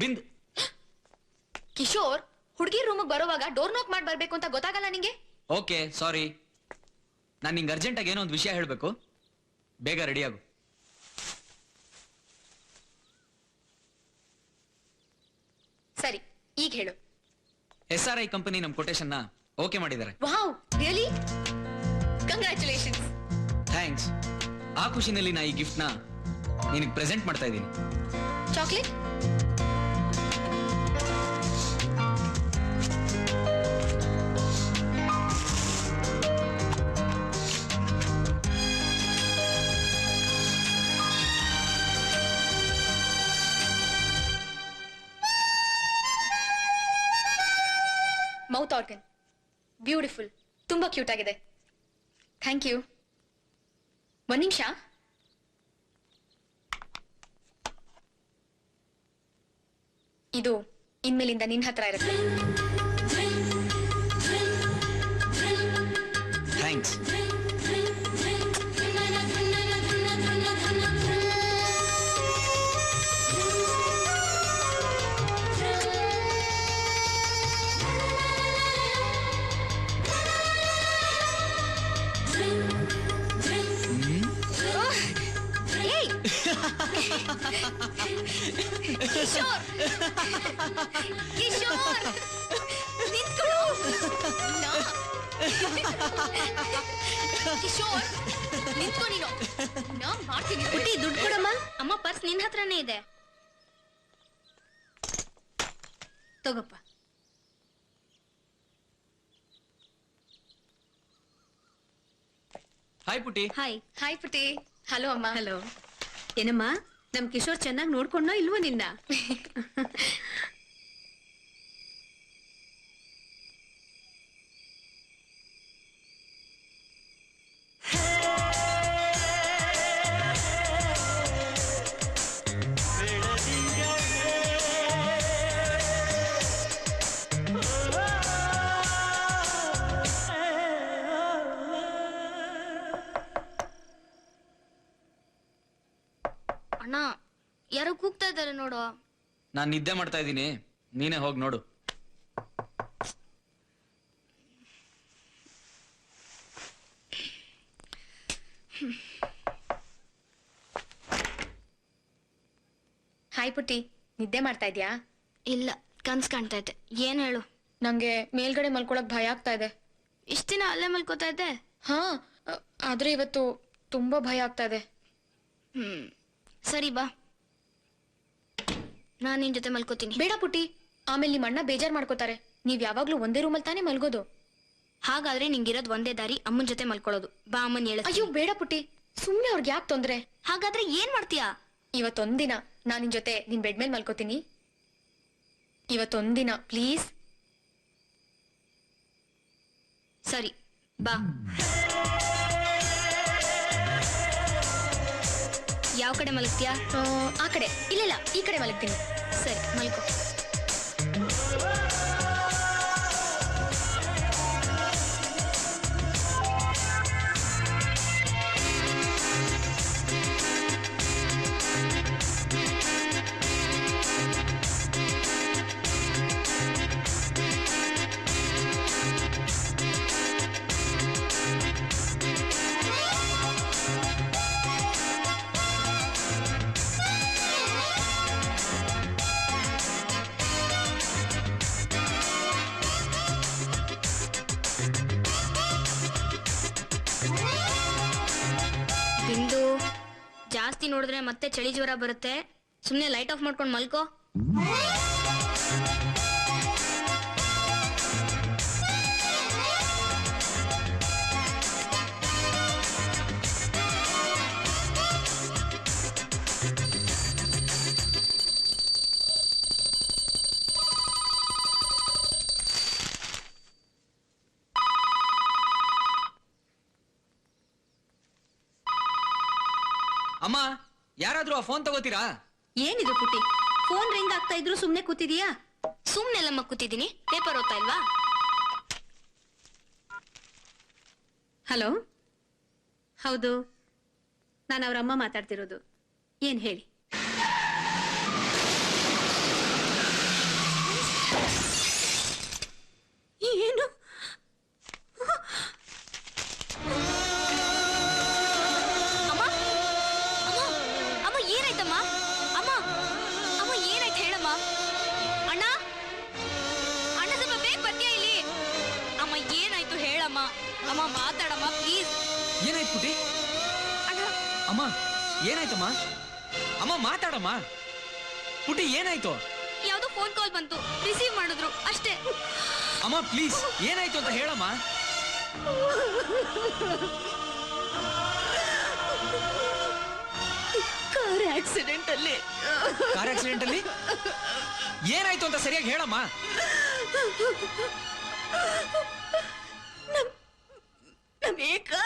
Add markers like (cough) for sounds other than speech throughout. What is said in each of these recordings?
ಬಿಂದು. ಕಿಶೋರ್ ಹುಡುಗಿ ರೂಮಿಗೆ ಬರುವಾಗ ಡೋರ್ ನೋಕ್ ಮಾಡಿ ಬರ್ಬೇಕು ಅಂತ ಗೊತ್ತಾಗಲ್ಲ ನಿಂಗೆ? Okay sorry. ನಾನು ನಿಂಗೆ ಅರ್ಜೆಂಟಾಗಿ ಏನೋ ಒಂದು ವಿಷಯ ಹೇಳಬೇಕು. ಬೇಗ ರೆಡಿ ಆಗು. ಸರಿ ಈಗ ಹೇಳು. ಎಸ್ ಆರ್ ಐ ಕಂಪನಿ ನಮ್ಮ ಕೊಟೇಶನ್ನ ಓಕೆ ಮಾಡಿದ್ದಾರೆ. ವಾವ್ ರಿಯಲಿ ಕಂಗ್ರ್ಯಾಚುಲೇಷನ್ಸ್ ಥ್ಯಾಂಕ್ಸ್ ಆ ಖುಷಿನಲ್ಲಿ ನಾ ಈ ಗಿಫ್ಟ್ನ ನಿನಗೆ ಪ್ರೆಸೆಂಟ್ ಮಾಡ್ತಾ ಇದ್ದೀನಿ. ಚಾಕ್ಲೇಟ್ ಬ್ಯೂಟಿಫುಲ್ ತುಂಬಾ ಕ್ಯೂಟ್ ಆಗಿದೆ. ಥ್ಯಾಂಕ್ ಯು ಒಂದ್ ನಿಮಿಷ. ಇದು ಇನ್ಮೇಲಿಂದ ನಿನ್ ಹತ್ರ ಇರುತ್ತೆ. ಥ್ಯಾಂಕ್ಸ್ ಕಿಶೋರ್ ಕಿಶೋರ್. ಕಿಶೋರ್ ನಿಂತ್ಕೊ ನೀನು. ನಾ ಮಾಡ್ತೀನಿ. ಪುಟ್ಟಿ ದುಡ್ಡು ಕೊಡಮ್ಮ. ಅಮ್ಮ ಪರ್ಸ್ ನಿನ್ನ ಹತ್ರನೇ ಇದೆ. ತಗೋಪ್ಪ. Hi Puti hi hi Puti hello ಅಮ್ಮ. ಹಲೋ ಏನಮ್ಮ? ನಮ್ ಕಿಶೋರ್ ಚೆನ್ನಾಗಿ ನೋಡ್ಕೊಂಡ ಇಲ್ವೋ ನಿನ್ನ? (laughs) ಅಣ್ಣ ಯಾರೋ ಕೂಗ್ತಾ ಇದ್ದಾರೆ ನೋಡು. ನಾನು ನಿದ್ದೆ ಮಾಡ್ತಾ ಇದ್ದೀನಿ. ನೀನೇ ಹೋಗಿ ನೋಡು. ಹಾಯ್ ಪುಟ್ಟಿ ನಿದ್ದೆ ಮಾಡ್ತಾ ಇದ್ಯಾ? ಇಲ್ಲ ಕನ್ಸ್ ಕಾಣ್ತಾ ಇದ್ದೆ ಏನ್ ಹೇಳು? ನಂಗೆ ಮೇಲ್ಗಡೆ ಮಲ್ಕೊಳಕ್ ಭಯ ಆಗ್ತಾ ಇದೆ. ಇಷ್ಟ ದಿನ ಅಲ್ಲೇ ಮಲ್ಕೋತಾ ಇದ್ದೆ? ಹಾ ಅ- ಆದ್ರೆ ಇವತ್ತು ತುಂಬಾ ಭಯ ಆಗ್ತಾ ಇದೆ. ಹ್ಮ್. ಸರಿ ಬಾ. ನಾನ್ ನಿನ್ ಜೊತೆ ಮಲ್ಕೋತೀನಿ. ಬೇಡ ಪುಟ್ಟಿ. ಆಮೇಲೆ ನಿಮ್ಮ ಅಣ್ಣ ಬೇಜಾರ್ ಮಾಡ್ಕೋತಾರೆ. ನೀವ್ ಯಾವಾಗ್ಲೂ ಒಂದೇ ರೂಮಲ್ಲಿ ತಾನೇ ಮಲ್ಗೋದು. ಹಾಗಾದ್ರೆ ನಿಂಗಿರೋದ್ ಒಂದೇ ದಾರಿ ಅಮ್ಮನ್ ಜೊತೆ ಮಲ್ಕೊಳ್ಳೋದು. ಬಾ ಅಮ್ಮನ್ ಹೇಳ ಅಯ್ಯೋ ಬೇಡ ಪುಟ್ಟಿ. ಸುಮ್ನೆ ಅವ್ರಿಗೆ ಯಾಕೆ ತೊಂದ್ರೆ? ಹಾಗಾದ್ರೆ ಏನ್ ಮಾಡ್ತೀಯಾ? ಇವತ್ತೊಂದಿನ ನಾನ್ ನಿನ್ ಜೊತೆ ನಿನ್ ಬೆಡ್ ಮೇಲೆ ಮಲ್ಕೋತೀನಿ. ಇವತ್ತೊಂದಿನ ಪ್ಲೀಸ್. ಸರಿ ಬಾ. ಯಾವ ಕಡೆ ಮಲಗ್ತೀಯಾ? ಆ ಕಡೆ. ಇಲ್ಲ ಇಲ್ಲ ಈ ಕಡೆ ಮಲಗ್ತೀನಿ. ಸರಿ ಮಲ್ಕೋ. ನೋಡಿದ್ರೆ ಮತ್ತೆ ಚಳಿ ಜ್ವರ ಬರುತ್ತೆ. ಸುಮ್ನೆ ಲೈಟ್ ಆಫ್ ಮಾಡ್ಕೊಂಡು ಮಲ್ಕೋ. ಯಾರಾದ್ರೂ ಆ ಫೋನ್ ತಗೋತೀರಾ? ಏನಿದು ಪುಟ್ಟಿ ಫೋನ್ ರಿಂಗ್ ಆಗ್ತಾ ಇದ್ರು ಸುಮ್ನೆ ಕೂತಿದೀಯಾ? ಸುಮ್ನೆಲ್ಲ ಕೂತಿದ್ದೀನಿ ಪೇಪರ್ ಓದ್ತಾ ಇಲ್ವಾ? ಹಲೋ ಹೌದು ನಾನು ಅವ್ರ ಅಮ್ಮ ಮಾತಾಡ್ತಿರೋದು. ಏನ್ ಹೇಳಿ? ಮಾತಾಡಮ್ಮ ಪ್ಲೀಸ್ ಏನಾಯ್ತು ಪುಟಿ ಅಮ್ಮ ಏನಾಯ್ತಮ್ಮ? ಅಮ್ಮ ಮಾತಾಡಮ್ಮ. ಪುಟಿ ಏನಾಯ್ತು? ಯಾವ್ದೋ ಫೋನ್ ಕಾಲ್ ಬಂತು. ರಿಸೀವ್ ಮಾಡಿದ್ರು ಅಷ್ಟೇ. ಅಮ್ಮ ಪ್ಲೀಸ್ ಏನಾಯ್ತು ಅಂತ ಹೇಳಮ್ಮ. ಕಾರ್ ಆಕ್ಸಿಡೆಂಟ್ ಅಲ್ಲಿ. ಕಾರ್ ಆಕ್ಸಿಡೆಂಟ್ ಅಲ್ಲಿ? ಏನಾಯ್ತು ಅಂತ ಸರಿಯಾಗಿ ಹೇಳಮ್ಮ. ನಮ್ ಏಕಾಂತ್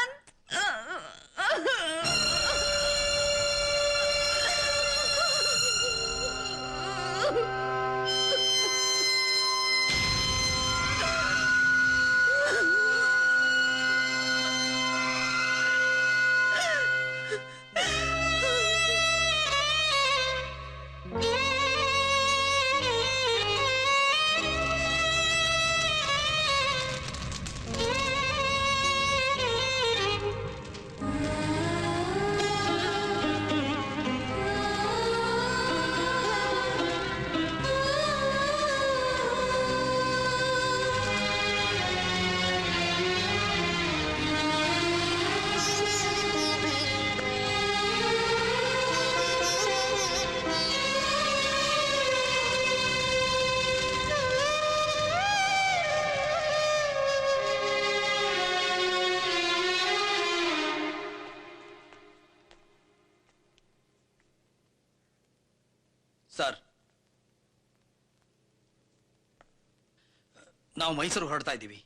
ನಾವು ಮೈಸೂರು ಹೊರಡ್ತಾ ಇದ್ದೀವಿ.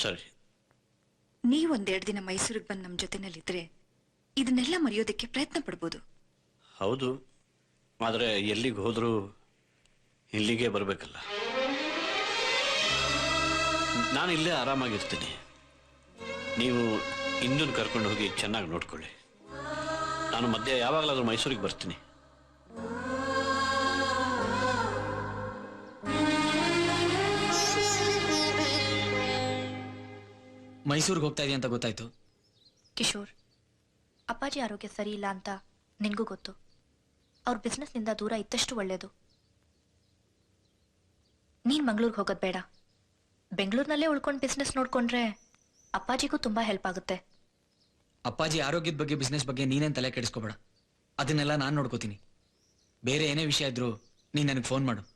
ಸರಿ. ನೀವೊಂದೆರಡು ದಿನ ಮೈಸೂರಿಗೆ ಬಂದು ನಮ್ಮ ಜೊತೆನಲ್ಲಿದ್ರೆ ಇದನ್ನೆಲ್ಲ ಮರೆಯೋದಕ್ಕೆ ಪ್ರಯತ್ನ ಪಡ್ಬೋದು. ಹೌದು. ಆದರೆ ಎಲ್ಲಿಗೆ ಹೋದರೂ ಇಲ್ಲಿಗೆ ಬರಬೇಕಲ್ಲ. ನಾನು ಇಲ್ಲೇ ಆರಾಮಾಗಿರ್ತೀನಿ. ನೀವು ಇನ್ನೊಂದು ಕರ್ಕೊಂಡು ಹೋಗಿ ಚೆನ್ನಾಗಿ ನೋಡ್ಕೊಳ್ಳಿ. ನಾನು ಮಧ್ಯೆ ಯಾವಾಗಲಾದರೂ ಮೈಸೂರಿಗೆ ಬರ್ತೀನಿ. ಮೈಸೂರಿಗೆ ಹೋಗ್ತಾ ಇದೆಯಾ ಅಂತ ಗೊತ್ತಾಯ್ತು. ಕಿಶೋರ್ ಅಪ್ಪಾಜಿ ಆರೋಗ್ಯ ಸರಿ ಇಲ್ಲ ಅಂತ ನಿನ್ಗೂ ಗೊತ್ತು. ಅವ್ರ ಬಿಸ್ನೆಸ್ನಿಂದ ದೂರ ಇದ್ದಷ್ಟು ಒಳ್ಳೇದು. ನೀನ್ ಮಂಗ್ಳೂರ್ಗೆ ಹೋಗೋದ್ ಬೇಡ. ಬೆಂಗಳೂರಿನಲ್ಲೇ ಉಳ್ಕೊಂಡು ಬಿಸ್ನೆಸ್ ನೋಡ್ಕೊಂಡ್ರೆ ಅಪ್ಪಾಜಿಗೂ ತುಂಬಾ ಹೆಲ್ಪ್ ಆಗುತ್ತೆ. ಅಪ್ಪಾಜಿ ಆರೋಗ್ಯದ ಬಗ್ಗೆ ಬಿಸ್ನೆಸ್ ಬಗ್ಗೆ ನೀನೇನ್ ತಲೆ ಕೆಡಿಸ್ಕೋಬೇಡ. ಅದನ್ನೆಲ್ಲ ನಾನು ನೋಡ್ಕೋತೀನಿ. ಬೇರೆ ಏನೇ ವಿಷಯ ಇದ್ರು ನೀನ್ ನನಗೆ ಫೋನ್ ಮಾಡು.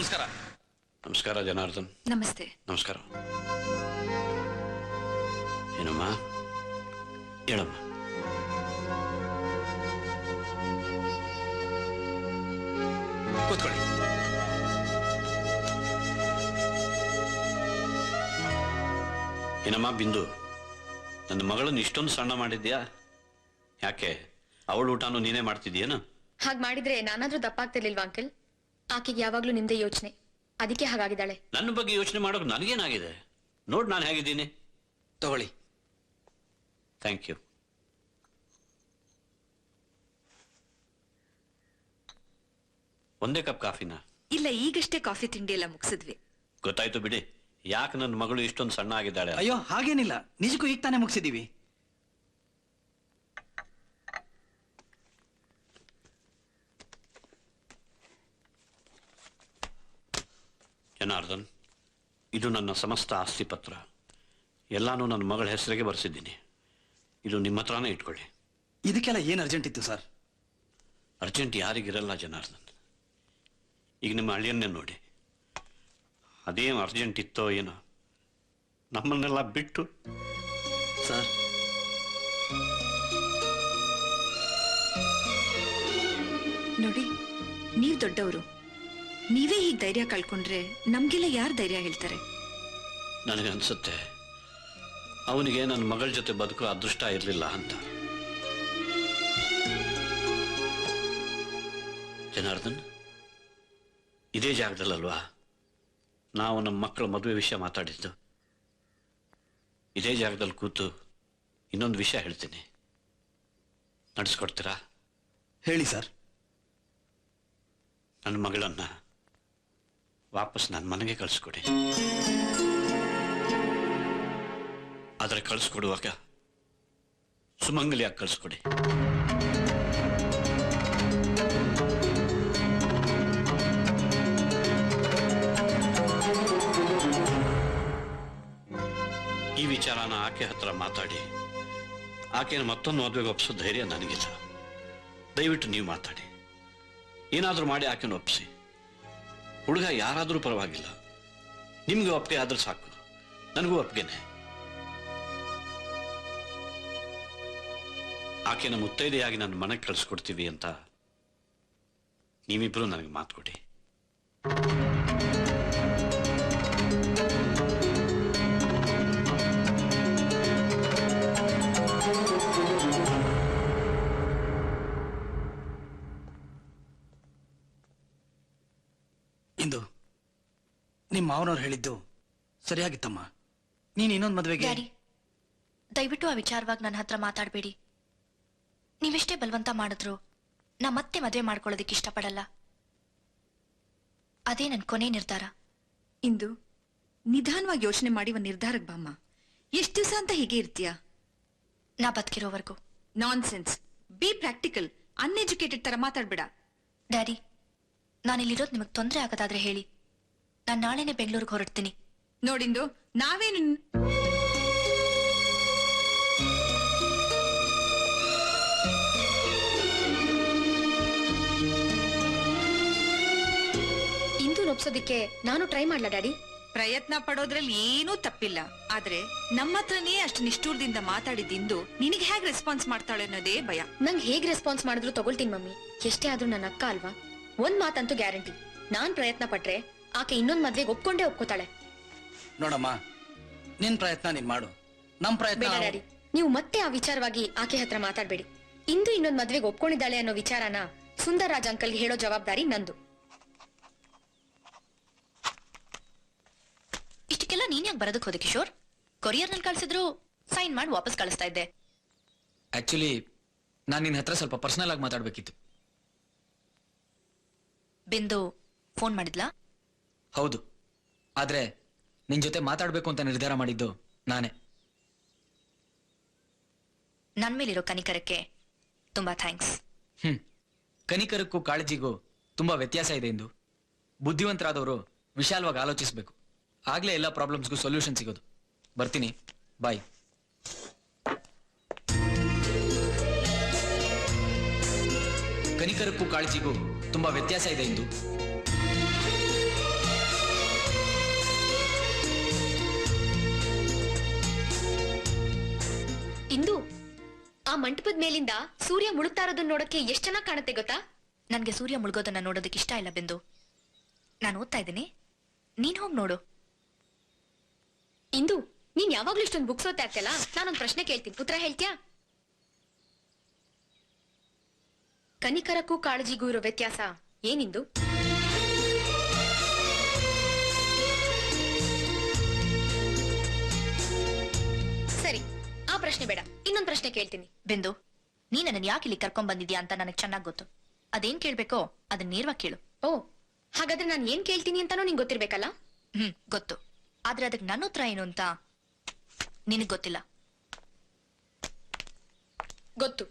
ನಮಸ್ಕಾರ. ನಮಸ್ಕಾರ ಜನಾರ್ದನ್. ನಮಸ್ತೆ. ನಮಸ್ಕಾರ. ಏನಮ್ಮ? ಹೇಳಮ್ಮ. ಕೂತ್ಕೊಳ್ಳಿ. ಏನಮ್ಮ ಬಿಂದು? ನನ್ನ ಮಗಳನ್ನು ಇಷ್ಟೊಂದು ಸಣ್ಣ ಮಾಡಿದ್ಯಾ? ಯಾಕೆ? ಅವಳು ಊಟನೂ ನೀನೇ ಮಾಡ್ತಿದ್ಯೇನು ಹಾಗೆ ಮಾಡಿದ್ರೆ ನಾನಾದ್ರೂ ದಪ್ಪಾಗ್ತಿರ್ಲಿಲ್ವಾ ಅಂಕಲ್? ಆಕೆಗೆ ಯಾವಾಗ್ಲೂ ನಿಮ್ದೇ ಯೋಚನೆ. ಅದಕ್ಕೆ ಹಾಗಾಗಿದ್ದಾಳೆ. ನನ್ನ ಬಗ್ಗೆ ಯೋಚನೆ ಮಾಡೋಕೆ ನನಗೇನಾಗಿದೆ? ನೋಡ್ ನಾನು ಹೇಗಿದ್ದೀನಿ. ತಗೊಳ್ಳಿ. ಥ್ಯಾಂಕ್ ಯು ಒಂದೇ ಕಪ್ ಕಾಫಿನಾ? ಇಲ್ಲ ಈಗಷ್ಟೇ ಕಾಫಿ ತಿಂಡಿ ಎಲ್ಲ ಮುಗಿಸಿದ್ವಿ. ಗೊತ್ತಾಯ್ತು ಬಿಡಿ. ಯಾಕೆ ನನ್ನ ಮಗಳು ಇಷ್ಟೊಂದು ಸಣ್ಣ ಆಗಿದ್ದಾಳೆ ಅಯ್ಯೋ ಹಾಗೇನಿಲ್ಲ. ನಿಜಕ್ಕೂ ಈಗ ತಾನೇ ಮುಗಿಸಿದ್ದೀವಿ. ಜನಾರ್ದನ್ ಇದು ನನ್ನ ಸಮಸ್ತ ಆಸ್ತಿ ಪತ್ರ. ಎಲ್ಲಾನು ನನ್ನ ಮಗಳ ಹೆಸರಿಗೆ ಬರೆಸಿದ್ದೀನಿ. ಇದು ನಿಮ್ಮ ಹತ್ರನೇ ಇಟ್ಕೊಳ್ಳಿ. ಇದಕ್ಕೆಲ್ಲ ಏನು ಅರ್ಜೆಂಟ್ ಇತ್ತು ಸರ್ ಅರ್ಜೆಂಟ್ ಯಾರಿಗಿರಲ್ಲ ಜನಾರ್ದನ್. ಈಗ ನಿಮ್ಮ ಹಳ್ಳಿಯನ್ನೇ ನೋಡಿ. ಅದೇನು ಅರ್ಜೆಂಟ್ ಇತ್ತೋ ಏನೋ. ನಮ್ಮನ್ನೆಲ್ಲ ಬಿಟ್ಟು. ಸರ್ ನೋಡಿ ನೀವು ದೊಡ್ಡವರು. ನೀವೇ ಹೀಗೆ ಧೈರ್ಯ ಕಳ್ಕೊಂಡ್ರೆ ನಮ್ಗೆಲ್ಲ ಯಾರು ಧೈರ್ಯ ಹೇಳ್ತಾರೆ? ನನಗೆ ಅನ್ಸುತ್ತೆ ಅವನಿಗೆ ನನ್ನ ಮಗಳ ಜೊತೆ ಬದುಕೋ ಅದೃಷ್ಟ ಇರಲಿಲ್ಲ ಅಂತ. ಜನಾರ್ದನ್ ಇದೇ ಜಾಗದಲ್ಲಲ್ವಾ? ನಾವು ನಮ್ಮ ಮಕ್ಕಳ ಮದುವೆ ವಿಷಯ ಮಾತಾಡಿದ್ದು. ಇದೇ ಜಾಗದಲ್ಲಿ ಕೂತು ಇನ್ನೊಂದು ವಿಷಯ ಹೇಳ್ತೀನಿ. ನಡೆಸ್ಕೊಡ್ತೀರಾ? ಹೇಳಿ ಸರ್. ನನ್ನ ಮಗಳನ್ನ ವಾಪಸ್ ನನ್ನ ಮನೆಗೆ ಕಳಿಸ್ಕೊಡಿ. ಆದರೆ ಕಳಿಸ್ಕೊಡುವಾಗ ಸುಮಂಗಲಿಯಾಗಿ ಕಳಿಸ್ಕೊಡಿ. ಈ ವಿಚಾರನ ಆಕೆ ಹತ್ರ ಮಾತಾಡಿ ಆಕೆಯನ್ನು ಮತ್ತೊಂದು ಮದುವೆಗೆ ಒಪ್ಪಿಸೋ ಧೈರ್ಯ ನನಗಿಲ್ಲ ದಯವಿಟ್ಟು ನೀವು ಮಾತಾಡಿ. ಏನಾದರೂ ಮಾಡಿ ಆಕೆನ ಒಪ್ಪಿಸಿ ಹುಡುಗ ಯಾರಾದರೂ ಪರವಾಗಿಲ್ಲ. ನಿಮ್ಗೆ ಒಪ್ಪಿಗೆ ಆದ್ರೆ ಸಾಕು. ನನಗೂ ಒಪ್ಪಿಗೆನೆ ಆಕೆನ ಮುತ್ತೈದೆಯಾಗಿ ನಾನು ಮನೆಗೆ ಕಳಿಸ್ಕೊಡ್ತೀವಿ ಅಂತ ನೀವಿಬ್ರು ನನಗೆ ಮಾತು ಕೊಡಿ ನಿಮ್ಮ ಮಾವನವ್ರು ಹೇಳಿದ್ದು ಸರಿಯಾಗಿತ್ತಮ್ಮ ನೀನ್ ಇನ್ನೊಂದ್ ಮದ್ವೆಗೆ ಡ್ಯಾಡಿ ದಯವಿಟ್ಟು ಆ ವಿಚಾರವಾಗಿ ನನ್ನ ಹತ್ರ ಮಾತಾಡಬೇಡಿ. ನೀವೆಷ್ಟೇ ಬಲವಂತ ಮಾಡಿದ್ರು ನಾ ಮತ್ತೆ ಮದುವೆ ಮಾಡ್ಕೊಳ್ಳೋದಕ್ಕೆ ಇಷ್ಟಪಡಲ್ಲ. ಅದೇ ನನ್ನ ಕೊನೆ ನಿರ್ಧಾರ. ಇಂದು ನಿಧಾನವಾಗಿ ಯೋಚನೆ ಮಾಡಿ ಒಂದು ನಿರ್ಧಾರಕ್ಕೆ ಬಾಮ್ಮ ಎಷ್ಟು ದಿವಸ ಅಂತ ಹೀಗೆ ಇರ್ತೀಯಾ? ನಾ ಬದುಕಿರೋವರೆಗೂ. Nonsense be practical uneducated ತರ ಮಾತಾಡ್ಬೇಡ. ಡ್ಯಾಡಿ ನಾನಿಲ್ಲಿರೋದು ನಿಮಗೆ ತೊಂದರೆ ಆಗದಾದ್ರೆ ಹೇಳಿ. ನಾನು ನಾಳೆನೇ ಬೆಂಗಳೂರಿಗೆ ಹೊರಡ್ತೀನಿ. ನೋಡಿಂದು ನಾವೇನು ಇಂದು ಒಪ್ಸೋದಿಕ್ಕೆ ನಾನು ಟ್ರೈ ಮಾಡ್ಲಾ ಡ್ಯಾಡಿ? ಪ್ರಯತ್ನ ಪಡೋದ್ರಲ್ಲಿ ಏನೂ ತಪ್ಪಿಲ್ಲ. ಆದ್ರೆ ನಮ್ಮ ಹತ್ರನೇ ಅಷ್ಟು ನಿಷ್ಠೂರದಿಂದ ಮಾತಾಡಿದ್ದಿಂದು ನಿನಗೆ ಹೇಗೆ ರೆಸ್ಪಾನ್ಸ್ ಮಾಡ್ತಾಳೆ ಅನ್ನೋದೇ ಭಯ. ನಂಗೆ ಹೇಗ್ ರೆಸ್ಪಾನ್ಸ್ ಮಾಡಿದ್ರು ತಗೊಳ್ತೀನಿ ಮಮ್ಮಿ. ಎಷ್ಟೇ ಆದ್ರೂ ನನ್ನ ಅಕ್ಕ ಅಲ್ವಾ? ಒಂದ್ ಮಾತಂತೂ ಗ್ಯಾರಂಟಿ ನಾನ್ ಪ್ರಯತ್ನ ಪಟ್ರೆ ಆಕೆ ಇನ್ನೊಂದ್ ಮದ್ವೆಗೆ ಒಪ್ಕೊಂಡೇ ಒಪ್ಕೋತಾಳೆ. ನೋಡಮ್ಮ ನಿನ್ ಪ್ರಯತ್ನ ನೀನ್ ಮಾಡು. ನಮ್ ಪ್ರಯತ್ನ ಡ್ಯಾಡಿ ನೀವು ಮತ್ತೆ ಆ ವಿಚಾರವಾಗಿ ಆಕೆ ಹತ್ರ ಮಾತಾಡ್ಬೇಡಿ. ಇಂದು ಇನ್ನೊಂದ್ ಮದ್ವೆಗೆ ಒಪ್ಕೊಂಡಿದ್ದಾಳೆ ಅನ್ನೋ ವಿಚಾರನ ಸುಂದರ್ ರಾಜ್ ಅಂಕಲ್ಗೆ ಹೇಳೋ ಜವಾಬ್ದಾರಿ ನಂದು. ಇಷ್ಟಕ್ಕೆಲ್ಲ ನೀನ್ ಯಾಕೆ ಬರೋದಕ್ಕೆ ಹೋದೆ ಕಿಶೋರ್? ಕೊರಿಯರ್ನಲ್ಲಿ ಕಳ್ಸಿದ್ರು ಸೈನ್ ಮಾಡಿ ವಾಪಸ್ ಕಳಿಸ್ತಾ ಇದ್ದೆ. ಆಕ್ಚುಲಿ ನಾನು ನಿನ್ನ ಹತ್ರ ಸ್ವಲ್ಪ ಪರ್ಸನಲ್ ಆಗಿ ಮಾತಾಡ್ಬೇಕಿತ್ತು. ಬಿಂದು ಫೋನ್ ಮಾಡಿದ್ಲಾ? ಹೌದು. ಆದ್ರೆ ನಿನ್ ಜೊತೆ ಮಾತಾಡ್ಬೇಕು ಅಂತ ನಿರ್ಧಾರ ಮಾಡಿದ್ದು ನಾನೇ. ನನ್ ಮೇಲಿರೋ ಕನಿಕರಕ್ಕೆ ತುಂಬಾ ಥ್ಯಾಂಕ್ಸ್. ಹ್ಮ್. ಕನಿಕರಕ್ಕೂ ಕಾಳಜಿಗೂ ತುಂಬಾ ವ್ಯತ್ಯಾಸ ಇದೆ ಎಂದು ಬುದ್ಧಿವಂತರಾದವರು ವಿಶಾಲವಾಗಿ ಆಲೋಚಿಸಬೇಕು. ಆಗ್ಲೇ ಎಲ್ಲ ಪ್ರಾಬ್ಲಮ್ಸ್ಗೂ ಸೊಲ್ಯೂಷನ್ ಸಿಗೋದು. ಬರ್ತೀನಿ. ಬಾಯ್. ಕನಿಕರಕ್ಕೂ ಕಾಳಜಿಗೂ ತುಂಬಾ ವ್ಯತ್ಯಾಸ ಇದೆ ಎಂದು ಇಂದು ಆ ಮಂಟಪದ ಮೇಲಿಂದ ಸೂರ್ಯ ಮುಳುಗ್ತಾ ಇರೋದನ್ನ ನೋಡಕ್ಕೆ ಎಷ್ಟ್ ಚೆನ್ನಾಗ್ ಕಾಣುತ್ತೆ ಗೊತ್ತಾ? ನನ್ಗೆ ಸೂರ್ಯ ಮುಳುಗೋದನ್ನ ನೋಡೋದಕ್ಕೆ ಇಷ್ಟ ಇಲ್ಲ ಬೆಂದು. ನಾನು ಓದ್ತಾ ಇದ್ದೀನಿ. ನೀನ್ ಹೋಗ್ ನೋಡು. ಇಂದು ನೀನ್ ಯಾವಾಗ್ಲೂ ಇಷ್ಟೊಂದು ಬುಕ್ಸ್ ಓದ್ತಾ ಇರ್ತಲ್ಲ ನಾನೊಂದ್ ಪ್ರಶ್ನೆ ಕೇಳ್ತೀನಿ. ಪುತ್ರ ಹೇಳ್ತ್ಯಾ? ಕನಿಕರಕ್ಕೂ ಕಾಳಜಿಗೂ ಇರೋ ವ್ಯತ್ಯಾಸ ಏನಿಂದು? ಪ್ರಶ್ನೆ ಬೇಡ. ಇನ್ನೊಂದ್ ಪ್ರಶ್ನೆ ಕೇಳ್ತೀನಿ. ಬಿಂದು ನೀ ನನ್ನ ಯಾಕೆ ಇಲ್ಲಿ ಕರ್ಕೊಂಡ್ ಬಂದಿದ್ಯಾ ಅಂತ ನನಗೆ ಚೆನ್ನಾಗ್ ಗೊತ್ತು. ಅದೇನ್ ಕೇಳ್ಬೇಕೋ ಅದನ್ನ ನೇರವಾಗಿ ಕೇಳು. ಓ ಹಾಗಾದ್ರೆ ನಾನು ಏನ್ ಕೇಳ್ತೀನಿ ಅಂತಾನೂ ನಿಂಗೆ ಗೊತ್ತಿರ್ಬೇಕಲ್ಲ? ಹ್ಮ್ ಗೊತ್ತು. ಆದ್ರೆ ಅದಕ್ಕೆ ನನ್ನ ಉತ್ತರ ಏನು ಅಂತ ನಿನಗ್ ಗೊತ್ತಿಲ್ಲ. ಗೊತ್ತು.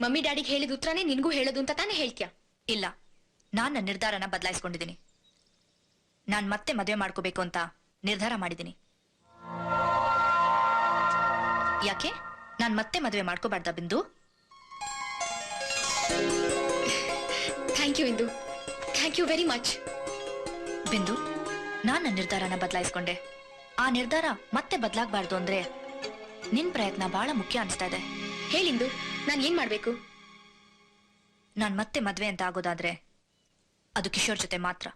ಮಮ್ಮಿ ಡ್ಯಾಡಿಗೆ ಹೇಳಿದ ಉತ್ತರನೇ ನಿನ್ಗೂ ಹೇಳೋದು ಅಂತ ತಾನೇ ಹೇಳ್ತೀಯ? ಇಲ್ಲ. ನಾನ್ ನನ್ನ ನಿರ್ಧಾರನ ಬದಲಾಯಿಸ್ಕೊಂಡಿದ್ದೀನಿ ನಾನ್ ಮತ್ತೆ ಮದುವೆ ಮಾಡ್ಕೋಬೇಕು ಅಂತ ನಿರ್ಧಾರ ಮಾಡಿದ್ದೀನಿ ಯಾಕೆ? ನಾನ್ ಮತ್ತೆ ಮದುವೆ ಮಾಡ್ಕೋಬಾರ್ದ Bindu? Thank you Indu thank you very much Bindu ನಾನ್ ನನ್ನ ನಿರ್ಧಾರನ ಬದಲಾಯಿಸ್ಕೊಂಡೆ. ಆ ನಿರ್ಧಾರ ಮತ್ತೆ ಬದಲಾಗಬಾರ್ದು ಅಂದ್ರೆ ನಿನ್ ಪ್ರಯತ್ನ ಬಹಳ ಮುಖ್ಯ ಅನಿಸ್ತಾ ಇದೆ. ಹೇಳಿಂದು ನಾನು ಏನ್ ಮಾಡ್ಬೇಕು? ನಾನ್ ಮತ್ತೆ ಮದ್ವೆ ಅಂತ ಆಗೋದಾದ್ರೆ ಅದು ಕಿಶೋರ್ ಜೊತೆ ಮಾತ್ರ.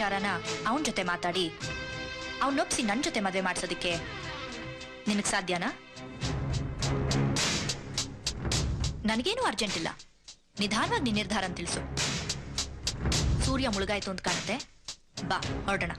ವಿಚಾರನ ಅವನ್ ಜೊತೆ ಮಾತಾಡಿ. ಅವನೊಪ್ಸಿ ನನ್ ಜೊತೆ ಮದುವೆ ಮಾಡಿಸೋದಕ್ಕೆ. ನಿನಗ್ ಸಾಧ್ಯನಾ? ನನಗೇನು ಅರ್ಜೆಂಟ್ ಇಲ್ಲ. ನಿಧಾನವಾಗಿ ನಿನ್ನ ನಿರ್ಧಾರ ತಿಳಿಸು. ಸೂರ್ಯ ಮುಳುಗಾಯ್ತು ಅಂತ ಕಾಣುತ್ತೆ. ಬಾ, ಹೊರಡೋಣ.